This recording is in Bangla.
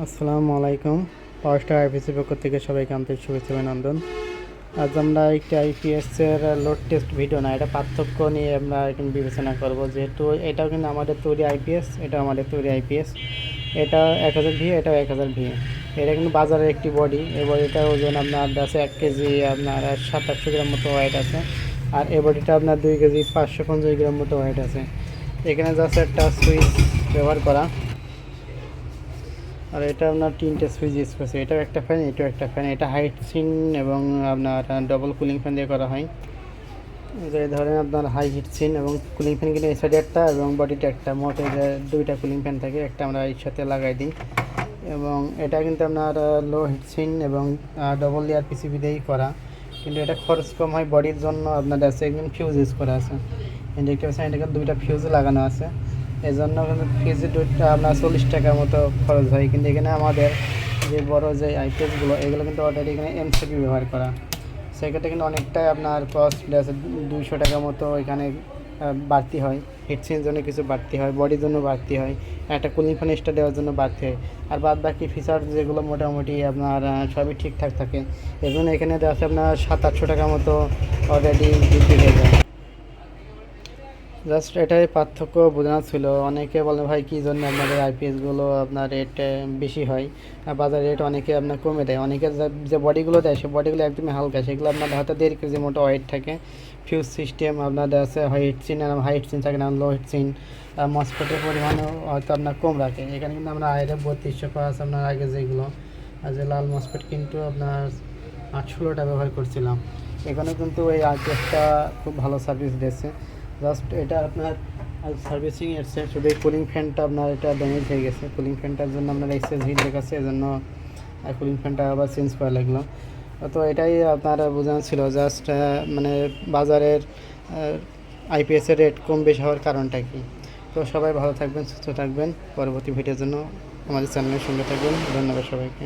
আসসালামু আলাইকুম। পাওয়ার স্টার আইপিএসের পক্ষ থেকে সবাইকে আন্তরিক শুভেচ্ছা অভিনন্দন। আজ আমরা একটি আইপিএস এর লোড টেস্ট ভিডিও না, এটা পার্থক্য নিয়ে আমরা এখন বিবেচনা করব যেহেতু এটাও কিন্তু আমাদের তৈরি আইপিএস এটা আমাদের তৈরি আইপিএস এটা এক হাজার ভি এটাও এক হাজার ভি এটা কিন্তু বাজারের একটি বডি এই বডিটার ওজন আপনার আছে এক কেজি, আপনার সাত আটশো গ্রাম মতো ওয়েট আছে। আর এই বডিটা আপনার দুই কেজি পাঁচশো পঞ্চাশ গ্রাম মতো ওয়েট আছে। এখানে জাস্ট একটা সুইচ ব্যবহার করা। আর এটা আপনার তিনটে সুইচ করছে। এটাও একটা ফ্যান এটাও একটা ফ্যান এটা হাইট সিন এবং আপনার ডবল কুলিং ফ্যান দিয়ে করা হয়। যে ধরেন আপনার হাই হিট সিন এবং কুলিং ফ্যান কিনে এই সাইডে একটা এবং বডিটা একটা। মোট দুইটা কুলিং ফ্যান থাকে, একটা আমরা এর সাথে লাগাই দিই। এবং এটা কিন্তু আপনার লো হিট সিন এবং ডবল লেয়ার পিসিবি দিয়েই করা। কিন্তু এটা খরচ কম হয় বডির জন্য। আপনার আছে ফিউজ ইউজ করা আছে। দেখতে পাচ্ছেন এটাকে দুইটা ফিউজ লাগানো আছে। এই জন্য কিন্তু ফিউজের দুধটা আপনার চল্লিশ টাকার মতো খরচ হয়। কিন্তু এখানে আমাদের যে বড় যে আইটেমগুলো এগুলো কিন্তু অলরেডি এখানে এমসিপি ব্যবহার করা। সেক্ষেত্রে কিন্তু অনেকটাই আপনার কস্ট আছে দুইশো টাকার মতো এখানে বাড়তি হয়। হিটসিনের জন্য কিছু বাড়তি হয় বডির জন্য বাড়তি হয়, একটা কুলিং ফ্যান এক্সট্রা দেওয়ার জন্য বাড়তি হয়। আর বাদ বাকি ফিচার যেগুলো মোটামুটি আপনার সবই ঠিকঠাক থাকে। এই জন্য এখানে দেওয়া আছে আপনার সাত আটশো টাকার মতো অলরেডি বিক্রি হয়ে যায়। জাস্ট এটাই পার্থক্য বোঝানো ছিল। অনেকে বলে, ভাই, কী জন্য আপনাদের আইপিএসগুলো আপনার রেট বেশি হয়? আর বাজার রেট অনেকে আপনার কমে দেয়। অনেকে যা- বডিগুলো দেয়, সে বডিগুলো একদমই হালকা। সেগুলো আপনার হয়তো দেড় কেজি মতো ওয়েট থাকে। ফিউজ সিস্টেম আপনাদের আছে হাইট সিন হাইট সিন থাকে না লো হিট সিন মসফেটের পরিমাণও হয়তো আপনার কম রাখে। এখানে কিন্তু আমরা আয়ের বত্রিশশো পাঁচ আপনার আগে যেগুলো। আর যে লাল মসফেট কিন্তু আপনার আটশোটা ব্যবহার করছিলাম। এখানে কিন্তু এই আইপিএসটা খুব ভালো সার্ভিস দিয়েছে। জাস্ট এটা আপনার সার্ভিসিং এসছে শুধু এই কুলিং ফ্যানটা আপনার এটা ড্যামেজ হয়ে গেছে। কুলিং ফ্যানটার জন্য আপনার এক্সেস হিট দেখাচ্ছে, এজন্য কুলিং ফ্যানটা আবার চেঞ্জ করা লাগল। তো এটাই আপনার বোঝানো ছিল জাস্ট মানে বাজারের আইপিএসের রেট কম বেশি হওয়ার কারণটা কি? তো সবাই ভালো থাকবেন, সুস্থ থাকবেন। পরবর্তী ভিডিওর জন্য আমাদের চ্যানেলের সঙ্গে থাকবেন। ধন্যবাদ সবাইকে।